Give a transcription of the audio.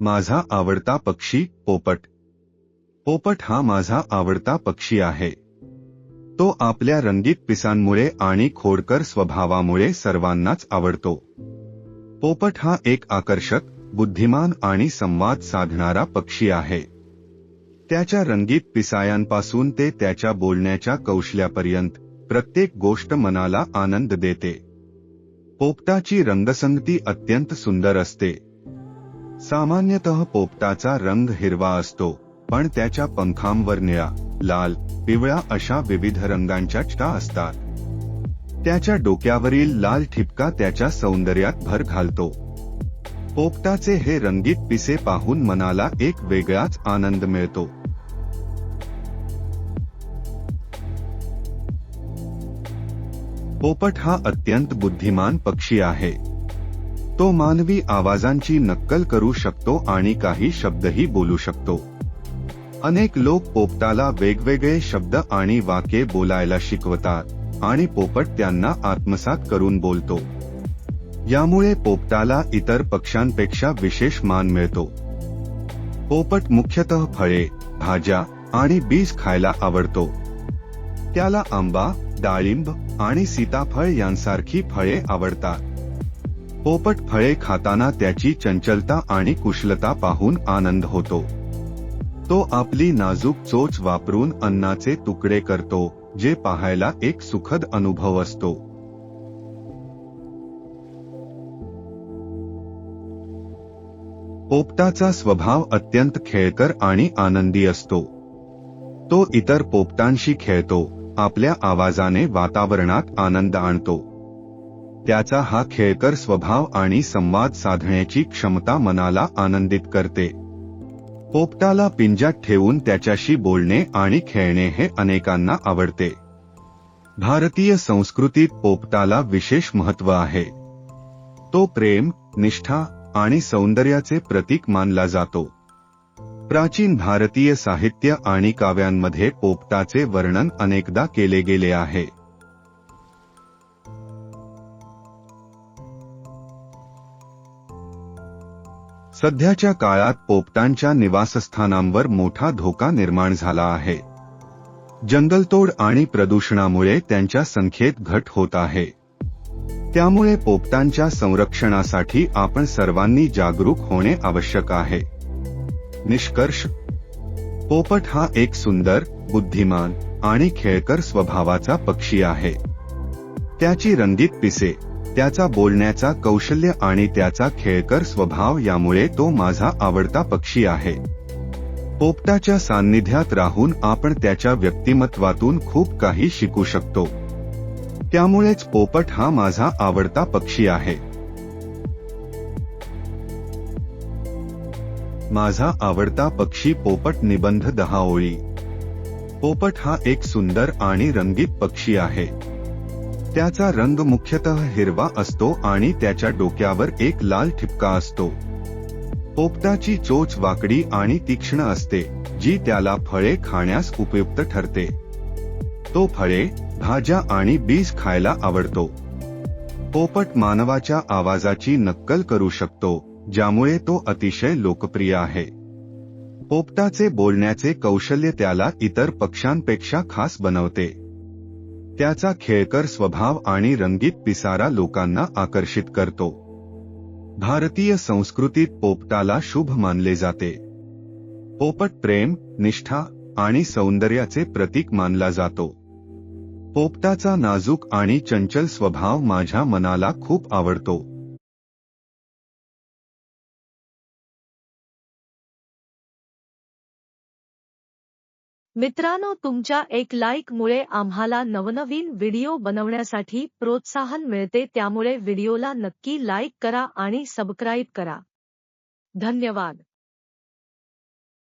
माझा आवडता पक्षी पोपट. पोपट हा माझा आवडता पक्षी आहे. तो आपल्या रंगीत पिसांमुळे आणि खोडकर स्वभावामुळे सर्वांनाच आवडतो. पोपट हा एक आकर्षक बुद्धिमान आणि संवाद साधणारा पक्षी आहे. त्याच्या रंगीत पिसायांपासून ते त्याच्या बोलण्याच्या कौशल्यापर्यंत प्रत्येक गोष्ट मनाला आनंद देते. पोपटाची रंगसंगती अत्यंत सुंदर असते. सामान्यतः पोपटाचा रंग हिरवा असतो पण त्याच्या पंखांवर निळा लाल पिवळा अशा विविध रंगांच्या छटा असतात. त्याच्या डोक्यावरील लाल ठिपका त्याच्या सौंदर्यात भर घालतो. पोपटाचे हे रंगीत पिसे पाहून मनाला एक वेगळाच आनंद मिळतो. पोपट हा अत्यंत बुद्धिमान पक्षी आहे. तो मानवी आवाजांची नक्कल करू शकतो आणि काही शब्दही बोलू शकतो. अनेक लोक पोपटाला वेगवेगळे शब्द आणि वाक्ये बोलायला शिकवतात आणि पोपट त्यांना आत्मसात करून बोलतो. यामुळे पोपटाला इतर पक्ष्यांपेक्षा विशेष मान मिळतो. पोपट मुख्यतः फळे भाज्या आणि बीज खायला आवडतो. त्याला आंबा डाळिंब आणि सीताफळ यांसारखी फळे आवडतात. पोपट फळे खाताना त्याची चंचलता आणि कुशलता पाहून आनंद होतो. तो आपली नाजूक चोच वापरून अन्नाचे तुकडे करतो जे पाहायला एक सुखद अनुभव असतो. पोपटाचा स्वभाव अत्यंत खेळकर आणि आनंदी असतो. तो इतर पोपटांशी खेळतो आपल्या आवाजाने वातावरणात आनंद आणतो. त्याचा हा खेळकर स्वभाव आणि संवाद साधण्याची क्षमता मनाला आनंदित करते. पोपटाला पिंजात ठेवून त्याच्याशी बोलणे आणि खेळणे हे अनेकांना आवडते. भारतीय संस्कृतीत पोपटाला विशेष महत्त्व आहे. तो प्रेम निष्ठा आणि सौंदर्याचे प्रतीक मानला जातो. प्राचीन भारतीय साहित्य आणि काव्यांमध्ये पोपटाचे वर्णन अनेकदा केले गेले आहे. सध्याच्या काळात पोपटांच्या निवासस्थानांवर मोठा धोका निर्माण झाला आहे. जंगलतोड आणि प्रदूषणामुळे त्यांच्या संख्येत घट होत आहे. त्यामुळे पोपटांच्या संरक्षणासाठी आपण सर्वांनी जागरूक होणे आवश्यक आहे. निष्कर्ष. पोपट हा एक सुंदर बुद्धिमान आणि खेळकर स्वभावाचा पक्षी आहे. त्याची रंगीत पिसे त्याचा बोलण्याचा कौशल्य आणि त्याचा खेळकर स्वभाव यामुळे तो माझा आवडता पक्षी आहे. पोपटाच्या सान्निध्यात राहून आपण त्याच्या व्यक्तिमत्वातून खूप काही शिकू शकतो. त्यामुळेच पोपट हा माझा आवडता पक्षी आहे. माझा आवडता पक्षी पोपट निबंध दहा ओळी पोपट हा एक सुंदर आणि रंगीत पक्षी आहे. त्याचा रंग मुख्यतः हिरवा असतो आणि त्याच्या डोक्यावर एक लाल ठिपका असतो. पोपटाची चोच वाकडी आणि तीक्ष्ण असते जी त्याला फळे खाण्यास उपयुक्त ठरते. तो फळे भाज्या आणि बीज खायला आवडतो. पोपट मानवाच्या आवाजाची नक्कल करू शकतो ज्यामुळे तो अतिशय लोकप्रिय आहे. पोपटाचे बोलण्याचे कौशल्य त्याला इतर पक्ष्यांपेक्षा खास बनवते. त्याचा खेळकर स्वभाव आणि रंगीत पिसारा लोकांना आकर्षित करतो. भारतीय संस्कृतीत पोपटाला शुभ मानले जाते. पोपट प्रेम निष्ठा आणि सौंदर्याचे प्रतीक मानला जातो. पोपटाचा नाजूक आणि चंचल स्वभाव माझ्या मनाला खूप आवडतो. मित्रांनो तुमच्या एक लाईक मुळे आम्हाला नवनवीन व्हिडिओ बनवण्यासाठी प्रोत्साहन मिळते. त्यामुळे व्हिडिओला नक्की लाईक करा आणि सबस्क्राईब करा. धन्यवाद.